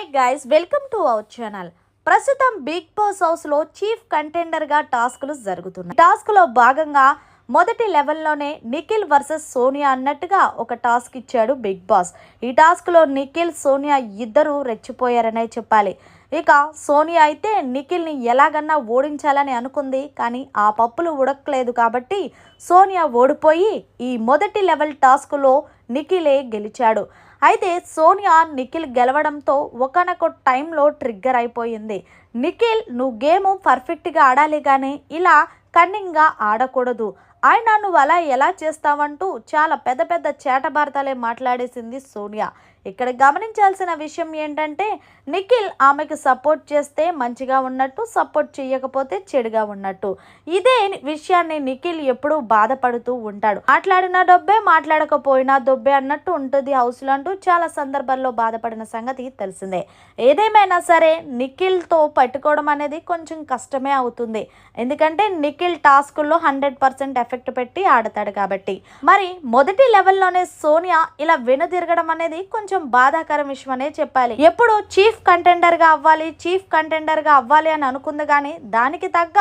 Hi guys welcome to our channel. ప్రస్తుతం Bigg Boss హౌస్లో chief కంటెండర్గా టాస్కులు జరుగుతున్నాయి. టాస్క్లో భాగంగా మొదటి లెవెల్లోనే నిఖిల్ వర్సెస్ సోనియా అన్నట్టుగా ఒక టాస్క్ ఇచ్చాడు బిగ్ బాస్. ఈ టాస్క్లో నిఖిల్ సోనియా ఇద్దరు రెచ్చిపోయారనే చెప్పాలి. ఇక సోనియా అయితే నిఖిల్ని ఎలాగన్నా ఓడించాలని అనుకుంది కానీ ఆ పప్పులు ఉడకలేదు కాబట్టి సోనియా ఓడిపోయి ఈ మొదటి లెవెల్ టాస్క్లో నిఖిలే గెలిచాడు. అయితే సోనియా నిఖిల్ గెలవడంతో ఒకనొక టైంలో ట్రిగ్గర్ అయిపోయింది. నిఖిల్ నువ్వు గేమ్ పర్ఫెక్ట్గా ఆడాలి కానీ ఇలా కన్నింగ్గా ఆడకూడదు. ఆయన నువ్వు అలా ఎలా చేస్తావంటూ చాలా పెద్ద పెద్ద చేటభారతాలే మాట్లాడేసింది సోనియా. ఇక్కడ గమనించాల్సిన విషయం ఏంటంటే నిఖిల్ ఆమెకు సపోర్ట్ చేస్తే మంచిగా ఉన్నట్టు సపోర్ట్ చేయకపోతే చెడుగా ఉన్నట్టు. ఇదే విషయాన్ని నిఖిల్ ఎప్పుడూ బాధపడుతూ ఉంటాడు. మాట్లాడిన డబ్బే మాట్లాడకపోయినా దొబ్బే అన్నట్టు ఉంటుంది హౌస్లో అంటూ చాలా సందర్భాల్లో బాధపడిన సంగతి తెలిసిందే. ఏదేమైనా సరే నిఖిల్తో పట్టుకోవడం అనేది కొంచెం కష్టమే అవుతుంది. ఎందుకంటే నిఖిల్ టాస్కుల్లో హండ్రెడ్ పర్సెంట్ ఎఫెక్ట్ పెట్టి ఆడతాడు కాబట్టి. మరి మొదటి లెవెల్లోనే సోనియా ఇలా వెనుదిరగడం అనేది కొంచెం బాధాకరం విషయం అనే చెప్పాలి. ఎప్పుడు చీఫ్ కంటెండర్గా అవ్వాలి చీఫ్ కంటెండర్గా అవ్వాలి అని అనుకుంది కానీ దానికి తగ్గ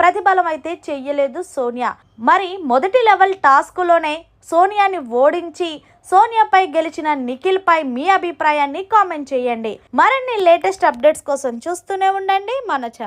ప్రతిఫలం అయితే చెయ్యలేదు సోనియా. మరి మొదటి లెవెల్ టాస్క్లోనే సోనియాని ఓడించి సోనియాపై గెలిచిన నిఖిల్ పై మీ అభిప్రాయాన్ని కామెంట్ చేయండి. మరిన్ని లేటెస్ట్ అప్డేట్స్ కోసం చూస్తూనే ఉండండి మన ఛానల్.